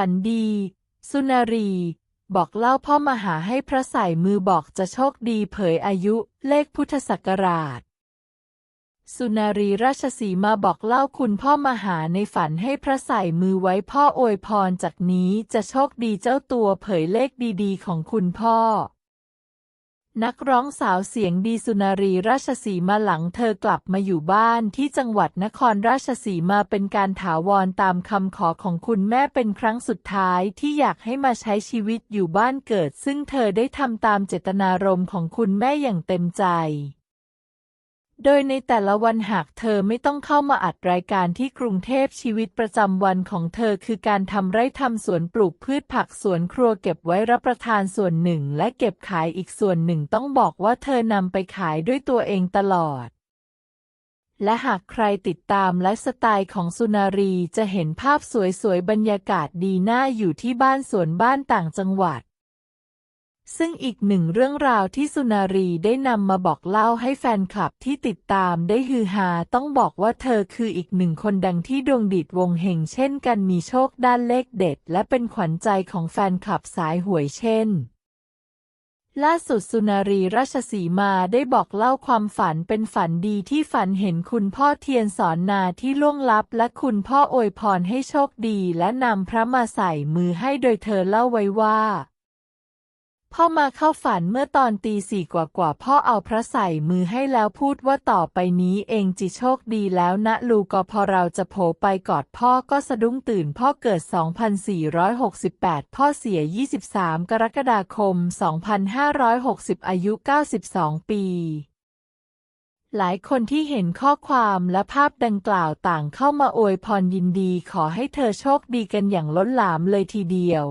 ฝันดี สุนารี บอกเล่าพ่อมาหาให้พระใส่มือบอกจะโชคดีเผยอายุเลขพุทธศักราช สุนารีราชสีมาบอกเล่าคุณพ่อมาหาในฝันให้พระใส่มือไว้พ่ออวยพรจากนี้จะโชคดีเจ้าตัวเผยเลขดีๆ ของคุณพ่อ นักร้องสาวเสียงดีสุนารีราชสีมาหลังเธอกลับมาอยู่บ้านที่จังหวัดนครราชสีมาเป็นการถาวรตามคำขอของคุณแม่เป็นครั้งสุดท้ายที่อยากให้มาใช้ชีวิตอยู่บ้านเกิด ซึ่งเธอได้ทำตามเจตนารมณ์ของคุณแม่อย่างเต็มใจ โดยในแต่ละวันหากเธอไม่ต้องเข้ามาอัดรายการที่กรุงเทพชีวิตประจำวันของเธอคือการทำไร่ทำสวนปลูกพืชผักสวนครัวเก็บไว้รับประทานส่วนหนึ่ง และเก็บขายอีกส่วนหนึ่งต้องบอกว่าเธอนำไปขายด้วยตัวเองตลอด และหากใครติดตามไลฟ์สไตล์ของสุนารีจะเห็นภาพสวยๆบรรยากาศดีน่าอยู่ที่บ้านสวนบ้านต่างจังหวัด ซึ่งอีกหนึ่งเรื่องราวที่สุนารีได้นำมาบอกเล่าให้แฟนคลับที่ติดตามได้ฮือฮาต้องบอกว่าเธอคืออีกหนึ่งคนดังที่ดวงดีดวงเฮงเช่นกันมีโชคด้านเลขเด็ด และเป็นขวัญใจของแฟนคลับสายหวยเช่น ล่าสุดสุนารีราชสีมาได้บอกเล่าความฝันเป็นฝันดีที่ฝันเห็นคุณพ่อเทียนสอนนาที่ล่วงลับ และคุณพ่ออวยพรให้โชคดี และนำพระมาใส่มือให้โดยเธอเล่าไว้ว่า พ่อมาเข้าฝันเมื่อตอนตีสี่กว่าๆพ่อเอาพระใส่มือให้แล้วพูดว่าต่อไปนี้เองจิโชคดีแล้วนะลูกก็พอเราจะโผไปกอดพ่อก็สะดุ้งตื่นพ่อเกิด 2468 พ่อเสีย 23 กรกฎาคม 2560 อายุ 92 ปีหลายคนที่เห็นข้อความและภาพดังกล่าวต่างเข้ามาอวยพรยินดีขอให้เธอโชคดีกันอย่างล้นหลามเลยทีเดียว